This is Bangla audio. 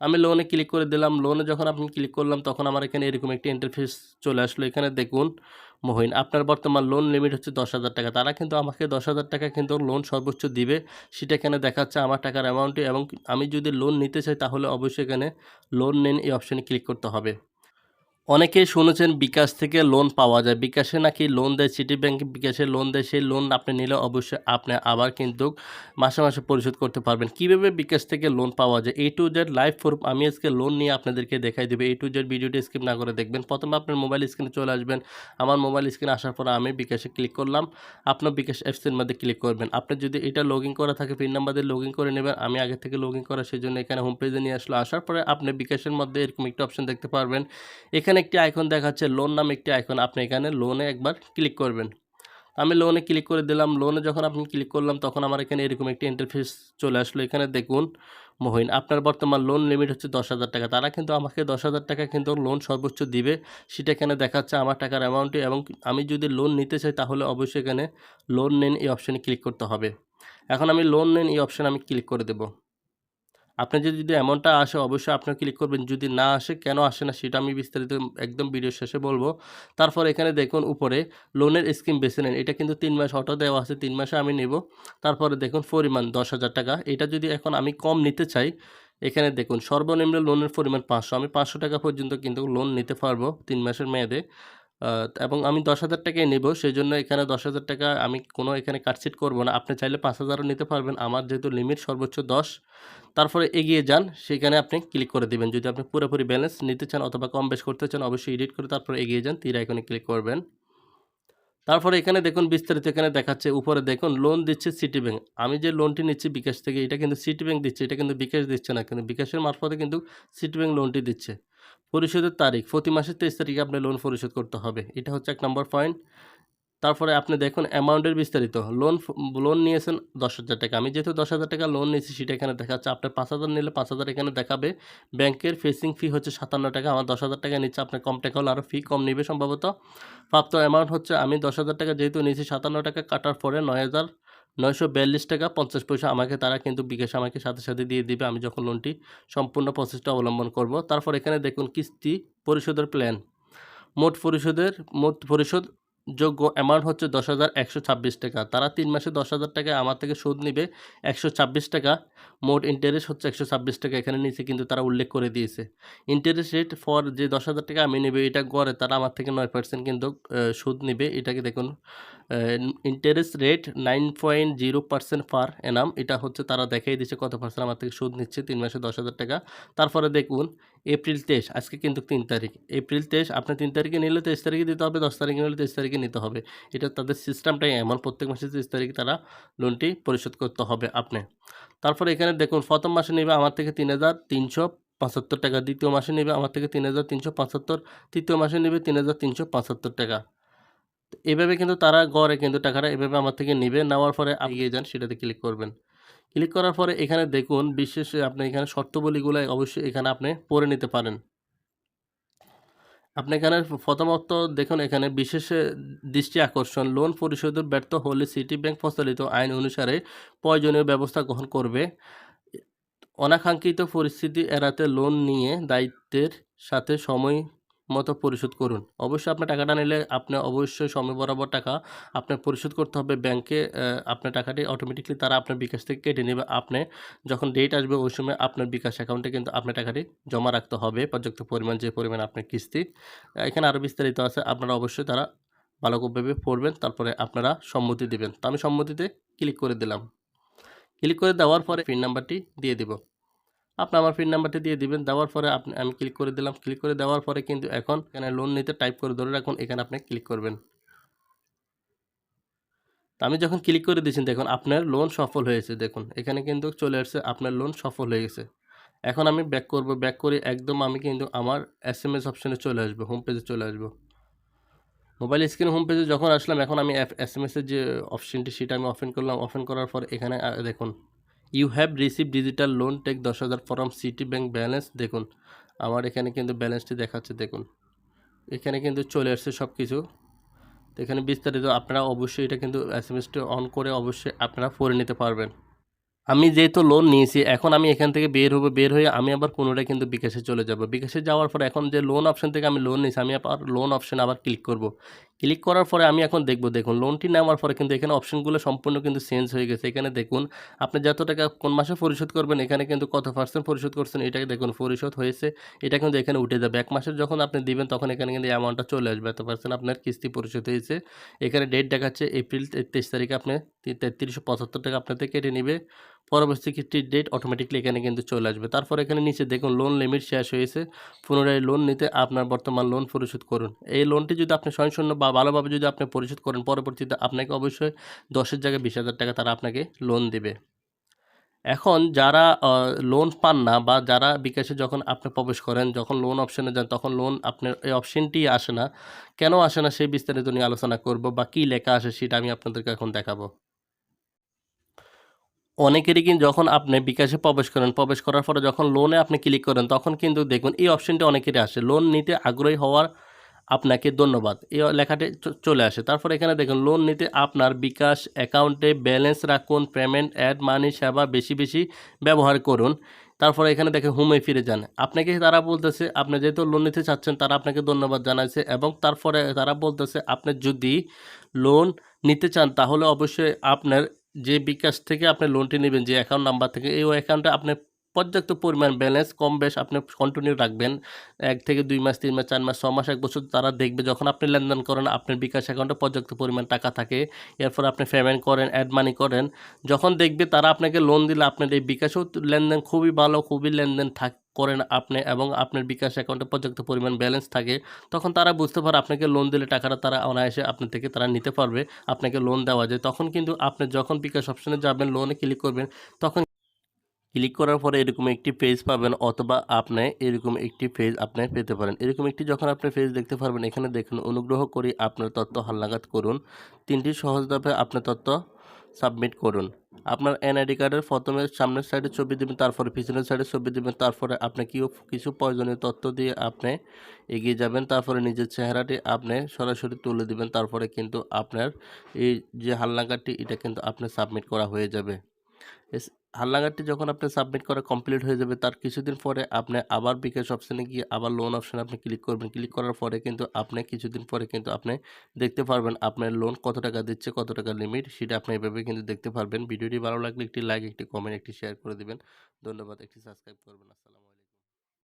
আমি লোনে ক্লিক করে দিলাম। লোনে যখন আপনি ক্লিক করলাম, তখন আমার এখানে এরকম একটি ইন্টারফেস চলে আসলো। এখানে দেখুন, মোহিন, আপনার বর্তমান লোন লিমিট হচ্ছে দশ হাজার টাকা। তারা কিন্তু আমাকে দশ হাজার টাকা কিন্তু লোন সর্বোচ্চ দিবে। সেটা এখানে দেখাচ্ছে আমার টাকার অ্যামাউন্টে এবং আমি যদি লোন নিতে চাই, তাহলে অবশ্যই এখানে লোন নেন এই অপশানে ক্লিক করতে হবে। অনেকেই শুনেছেন বিকাশ থেকে লোন পাওয়া যায়। বিকাশে নাকি লোন দেয় সিটি ব্যাংক বিকাশে লোন দেয়, সেই লোন আপনি নিলে অবশ্যই আপনি আবার কিন্তু মাসে মাসে পরিশোধ করতে পারবেন। কীভাবে বিকাশ থেকে লোন পাওয়া যায়? এই টু জেড লাইভ ফোরম আমি আজকে লোন নিয়ে আপনাদেরকে দেখাই দেবে। এই টু জেড ভিডিওটি স্কিপ না করে দেখবেন। প্রথমে আপনার মোবাইল স্ক্রিনে চলে আসবেন। আমার মোবাইল স্ক্রিনে আসার পর আমি বিকাশে ক্লিক করলাম। আপনার বিকাশ অ্যাপসের মধ্যে ক্লিক করবেন। আপনি যদি এটা লগ ইন করা থাকে পিন নাম্বার দিয়ে লগ ইন করে নেবেন। আমি আগে থেকে লগ ইন করা সেই জন্য এখানে হোম পেজে নিয়ে আসলো। আসার পরে আপনি বিকাশের মধ্যে এরকম একটা অপশন দেখতে পারবেন। এখানে একটি আইকন দেখাচ্ছে লোন নামে একটি আইকন আপনি এখানে লোনে একবার ক্লিক করবেন। আমি লোনে ক্লিক করে দিলাম। লোনে যখন আপনি ক্লিক করলাম, তখন আমার এখানে এরকম একটি ইন্টারফেস চলে আসলো। এখানে দেখুন, মহিন, আপনার বর্তমান লোন লিমিট হচ্ছে দশ হাজার টাকা। তারা কিন্তু আমাকে দশ হাজার টাকা কিন্তু লোন সর্বোচ্চ দিবে। সেটা এখানে দেখাচ্ছে আমার টাকার অ্যামাউন্টে এবং আমি যদি লোন নিতে চাই, তাহলে অবশ্যই এখানে লোন নেন এই অপশানে ক্লিক করতে হবে। এখন আমি লোন নেন এই অপশানে আমি ক্লিক করে দেবো। আপনার যদি যদি অ্যামাউন্টটা আসে, অবশ্যই আপনার ক্লিক করবেন। যদি না আসে, কেন আসে না, সেটা আমি বিস্তারিত একদম ভিডিও শেষে বলব। তারপর এখানে দেখুন, উপরে লোনের স্কিম বেছে নেন। এটা কিন্তু তিন মাস অটো দেওয়া আছে, তিন মাসে আমি নেব। তারপরে দেখুন, পরিমাণ দশ হাজার টাকা। এটা যদি এখন আমি কম নিতে চাই, এখানে দেখুন, সর্বনিম্ন লোনের পরিমাণ পাঁচশো। আমি পাঁচশো টাকা পর্যন্ত কিন্তু লোন নিতে পারব তিন মাসের মেয়াদে। এবং আমি দশ হাজার টাকাই নেব সেই জন্য এখানে দশ হাজার টাকা আমি কোনো এখানে কাটছিট করব না। আপনি চাইলে পাঁচ হাজারও নিতে পারবেন, আমার যেহেতু লিমিট সর্বোচ্চ দশ, তারপরে এগিয়ে যান, সেখানে আপনি ক্লিক করে দেবেন। যদি আপনি পুরোপুরি ব্যালেন্স নিতে চান অথবা কম বেশ করতে চান, অবশ্যই এডিট করে তারপরে এগিয়ে যান, তীর এখানে ক্লিক করবেন। তারপরে এখানে দেখুন, বিস্তারিত এখানে দেখাচ্ছে, উপরে দেখুন লোন দিচ্ছে সিটি ব্যাংক আমি যে লোনটি নিচ্ছি বিকাশ থেকে, এটা কিন্তু সিটি ব্যাংক দিচ্ছে, এটা কিন্তু বিকাশ দিচ্ছে না, কিন্তু বিকাশের মারফতে কিন্তু সিটি ব্যাংক লোনটি দিচ্ছে। পরিশোধের তারিখ, প্রতি মাসের তেইশ তারিখে আপনি লোন পরিশোধ করতে হবে। এটা হচ্ছে এক নম্বর পয়েন্ট তারপরে আপনি দেখুন অ্যামাউন্টের বিস্তারিত। লোন লোন নিয়েছেন দশ হাজার টাকা। আমি যেহেতু দশ হাজার টাকা লোন নিয়েছি, সেটা এখানে দেখাচ্ছে। আপনার পাঁচ হাজার নিলে পাঁচ হাজার এখানে দেখাবে। ব্যাংকের ফেসিং ফি হচ্ছে সাতান্ন টাকা। আমার দশ হাজার টাকা নিচ্ছে, আপনার কম টাকা হলে আরও ফি কম নেবে সম্ভবত। প্রাপ্ত অ্যামাউন্ট হচ্ছে, আমি দশ হাজার টাকা যেহেতু নিয়েছি, সাতান্ন টাকা কাটার পরে নয় হাজার নয়শো বিয়াল্লিশ টাকা পঞ্চাশ পয়সা আমাকে, তারা কিন্তু বিকাশ আমাকে সাথে সাথে দিয়ে দিবে। আমি যখন লোনটি সম্পূর্ণ প্রসেসটা অবলম্বন করব। তারপর এখানে দেখুন কিস্তি পরিশোধের প্ল্যান মোট পরিশোধের, মোট পরিশোধ যোগ্য অ্যামাউন্ট হচ্ছে দশ হাজার একশো ছাব্বিশ টাকা। তারা তিন মাসে দশ হাজার টাকা আমার থেকে সুদ নেবে, একশো ছাব্বিশ টাকা। মোট ইন্টারেস্ট হচ্ছে একশো ছাব্বিশ টাকা, এখানে নিচে কিন্তু তারা উল্লেখ করে দিয়েছে। ইন্টারেস্ট রেট ফর যে দশ হাজার টাকা আমি নেবে, এটা গড়ে তারা আমার থেকে নয় পার্সেন্ট কিন্তু সুদ নেবে। এটাকে দেখুন interest rate nine point zero percent per annum এটা হচ্ছে তারা দেখাই দিচ্ছে কত পার্সেন্ট আমার থেকে সুদ নিচ্ছে তিন মাসে দশ হাজার টাকা। তারপরে দেখুন এপ্রিল তেইশ, আজকে কিন্তু তিন তারিখ। এপ্রিল তেইশ আপনি তিন তারিখে নিলে তেইশ তারিখে দিতে হবে, দশ তারিখে নিলে তেইশ তারিখে নিতে হবে। এটা তাদের সিস্টেমটাই এমন, প্রত্যেক মাসে তেইশ তারিখে তারা লোনটি পরিশোধ করতে হবে আপনি। তারপরে এখানে দেখুন, প্রথম মাসে নেবে আমার থেকে তিন হাজার তিনশো পঁচাত্তর টাকা, দ্বিতীয় মাসে নেবে আমার থেকে তিন হাজার তিনশো পঁচাত্তর, তৃতীয় মাসে নেবে তিন হাজার তিনশো পঁচাত্তর টাকা। এভাবে কিন্তু তারা গড়ে কিন্তু টাকাটা এভাবে আমার থেকে নেবে, নেওয়ার পরে এগিয়ে যান, সেটাতে ক্লিক করবেন। ক্লিক করার পরে এখানে দেখুন বিশেষ আপনি এখানে শর্তবলীগুলো অবশ্যই এখানে আপনি পড়ে নিতে পারেন। আপনি এখানে প্রথমত দেখুন এখানে বিশেষ দৃষ্টি আকর্ষণ, লোন পরিশোধের ব্যর্থ হলে সিটি ব্যাংক প্রচলিত আইন অনুসারে প্রয়োজনীয় ব্যবস্থা গ্রহণ করবে। অনাকাঙ্ক্ষিত পরিস্থিতি এড়াতে লোন নিয়ে দায়িত্বের সাথে সময় মতো পরিশোধ করুন। অবশ্যই আপনার টাকাটা নিলে আপনি অবশ্যই সময় বরাবর টাকা আপনার পরিশোধ করতে হবে ব্যাংকে আপনার টাকাটি অটোমেটিকলি তারা আপনার বিকাশ থেকে কেটে নেবে। আপনি যখন ডেট আসবে ওই সময় আপনার বিকাশ অ্যাকাউন্টে কিন্তু আপনার টাকাটি জমা রাখতে হবে। পর্যাপ্ত পরিমাণ, যে পরিমাণ আপনার কিস্তি। এখানে আরও বিস্তারিত আছে। আপনারা অবশ্যই তারা ভালোভাবে পড়বেন, তারপরে আপনারা সম্মতি দেবেন। তো আমি সম্মতিতে ক্লিক করে দিলাম। ক্লিক করে দেওয়ার পরে পিন নাম্বারটি দিয়ে দেবো। আপনি আমার পিন নাম্বারটি দিয়ে দিবেন, দেওয়ার পরে আপনি, আমি ক্লিক করে দিলাম ক্লিক করে দেওয়ার পরে কিন্তু এখন এখানে লোন নিতে টাইপ করে ধরে রাখুন, এখানে আপনি ক্লিক করবেন। তো আমি যখন ক্লিক করে দিয়েছেন দেখুন আপনার লোন সফল হয়েছে, দেখুন, এখানে কিন্তু চলে আসছে, আপনার লোন সফল হয়ে গেছে। এখন আমি ব্যাক করব ব্যাক করে একদম আমি কিন্তু আমার এস এম এস অপশানে চলে আসব হোম পেজে চলে আসব। মোবাইল স্ক্রিন হোম পেজে যখন আসলাম, এখন আমি এস এম এসের যে অপশানটি সেটা আমি অফেন করলাম অফেন করার পর এখানে দেখুন you have receive digital loan take দশ হাজার ফরম সিটি ব্যাংক ব্যালেন্স দেখুন। আমার এখানে কিন্তু ব্যালেন্সটি দেখাচ্ছে, দেখুন। এখানে কিন্তু চলে আসছে সব কিছু তো এখানে বিস্তারিত আপনারা অবশ্যই এটা কিন্তু এস এম এসটি অন করে অবশ্যই আপনারা পড়ে নিতে পারবেন। আমি যেহেতু লোন নিয়েছি, এখন আমি এখান থেকে বের হব, বের হয়ে আমি আবার পুনরায় কিন্তু বিকাশে চলে যাব। বিকাশে যাওয়ার পর এখন যে লোন অপশন থেকে আমি লোন নিয়েছি, আমি আবার লোন অপশন আবার ক্লিক করব। ক্লিক করার পরে আমি এখন দেখব, দেখুন লোনটি নেওয়ার পরে কিন্তু এখানে অপশনগুলো সম্পূর্ণ কিন্তু চেঞ্জ হয়ে গেছে। এখানে দেখুন, আপনি যত টাকা কোন মাসে পরিশোধ করবেন, এখানে কিন্তু কত পার্সেন্ট পরিশোধ করছেন, এটাকে দেখুন, পরিশোধ হয়েছে। এটা কিন্তু এখানে উঠে যাবে। এক মাসের যখন আপনি দিবেন, তখন এখানে কিন্তু অ্যামাউন্টটা চলে আসবে। এত পার্সেন্ট আপনার কিস্তি পরিশোধ হয়েছে। এখানে ডেট দেখাচ্ছে এপ্রিল তেইশ তারিখে আপনি তেত্রিশশো পঁচাত্তর টাকা আপনাদের কেটে নেবে। পরবর্তী কিস্তির ডেট অটোমেটিকলি এখানে কিন্তু চলে আসবে। তারপর এখানে নিচে দেখুন লোন লিমিট শেষ হয়েছে। পুনরায় লোন নিতে আপনার বর্তমান লোন পরিশোধ করুন। এই লোনটি যদি আপনি স্বয়ংশূন্য বা ভালোভাবে যদি আপনি পরিশোধ করেন, পরবর্তীতে আপনাকে অবশ্যই দশের জায়গায় বিশ হাজার টাকা তারা আপনাকে লোন দেবে। এখন যারা লোন পান না বা যারা বিকাশে যখন আপনি প্রবেশ করেন, যখন লোন অপশনে যান, তখন লোন আপনার এই অপশনটি আসে না। কেন আসে না, সেই বিস্তারিত নিয়ে আলোচনা করব বা কী লেখা আসে সেটা আমি আপনাদেরকে এখন দেখাবো। অনেকেরই কিন্তু যখন আপনি বিকাশে প্রবেশ করেন, প্রবেশ করার পরে যখন লোনে আপনি ক্লিক করেন, তখন কিন্তু দেখুন এই অপশনটি অনেকেরই আসে। লোন নিতে আগ্রহী হওয়ার আপনাকে ধন্যবাদ। এই লেখাটি চলে আসে। তারপর এখানে দেখুন লোন নিতে আপনার বিকাশ অ্যাকাউন্টে ব্যালেন্স রাখুন পেমেন্ট অ্যাড মানি সেবা বেশি বেশি ব্যবহার করুন। তারপরে এখানে দেখে হোমে ফিরে যান। আপনাকে তারা বলতেছে, আপনি যেহেতু লোন নিতে চাচ্ছেন, তারা আপনাকে ধন্যবাদ জানাইছে এবং তারপরে তারা বলতেছে, আপনি যদি লোন নিতে চান, তাহলে অবশ্যই আপনার যে বিকাশ থেকে আপনি লোনটি নেবেন, যে অ্যাকাউন্ট নাম্বার থেকে, এই অ্যাকাউন্টে আপনি পর্যাপ্ত পরিমাণ ব্যালেন্স কম বেশ আপনি কন্টিনিউ রাখবেন। এক থেকে দুই মাস, তিন মাস, চার মাস, ছ মাস, এক বছর তারা দেখবে, যখন আপনি লেনদেন করেন, আপনার বিকাশ অ্যাকাউন্টে পর্যাপ্ত পরিমাণ টাকা থাকে। এরপর আপনি পেমেন্ট করেন অ্যাড মানি করেন। যখন দেখবে তারা আপনাকে লোন দিলে, আপনার এই বিকাশেও লেনদেন খুবই ভালো, খুবই লেনদেন থাক করেন আপনি এবং আপনার বিকাশ অ্যাকাউন্টে পর্যাপ্ত পরিমাণ ব্যালেন্স থাকে, তখন তারা বুঝতে পারে আপনাকে লোন দিলে টাকাটা তারা অনায়াসে আপনার থেকে তারা নিতে পারবে, আপনাকে লোন দেওয়া যায়। তখন কিন্তু আপনি যখন বিকাশ অপশনে যাবেন লোনে ক্লিক করবেন, তখন ক্লিক করার পরে এরকম একটি পেজ পাবেন অথবা আপনি এরকম একটি পেজ আপনি পেতে পারেন। এরকম একটি যখন আপনি পেজ দেখতে পারবেন, এখানে দেখুন, অনুগ্রহ করে আপনার তথ্য হালনাগাদ করুন। তিনটি সহজ ধাপে আপনার তথ্য সাবমিট করুন। আপনার এনআইডি কার্ডের প্রথমে সামনের সাইডে ছবি দেবেন, তারপরে পিছনের সাইডে ছবি দেবেন, তারপরে আপনি কি কিছু প্রয়োজনীয় তথ্য দিয়ে আপনি এগিয়ে যাবেন, তারপরে নিজের চেহারাটি আপনি সরাসরি তুলে দিবেন, তারপরে কিন্তু আপনার এই যে হালনাগারটি এটা কিন্তু আপনি সাবমিট করা হয়ে যাবে। হালনাগাদটি যখন আপনি সাবমিট করে কমপ্লিট হয়ে যাবে, তার কিছুদিন পরে আপনি আবার বিকাশ অপশানে গিয়ে আবার লোন অপশানে আপনি ক্লিক করবেন। ক্লিক করার পরে কিন্তু আপনি কিছুদিন পরে কিন্তু আপনি দেখতে পারবেন আপনার লোন কত টাকা দিচ্ছে, কত টাকা লিমিট সেটা আপনি এভাবে কিন্তু দেখতে পারবেন। ভিডিওটি ভালো লাগলে একটি লাইক একটি কমেন্ট একটি শেয়ার করে দেবেন। ধন্যবাদ, একটি সাবস্ক্রাইব করবেন। আসসালামু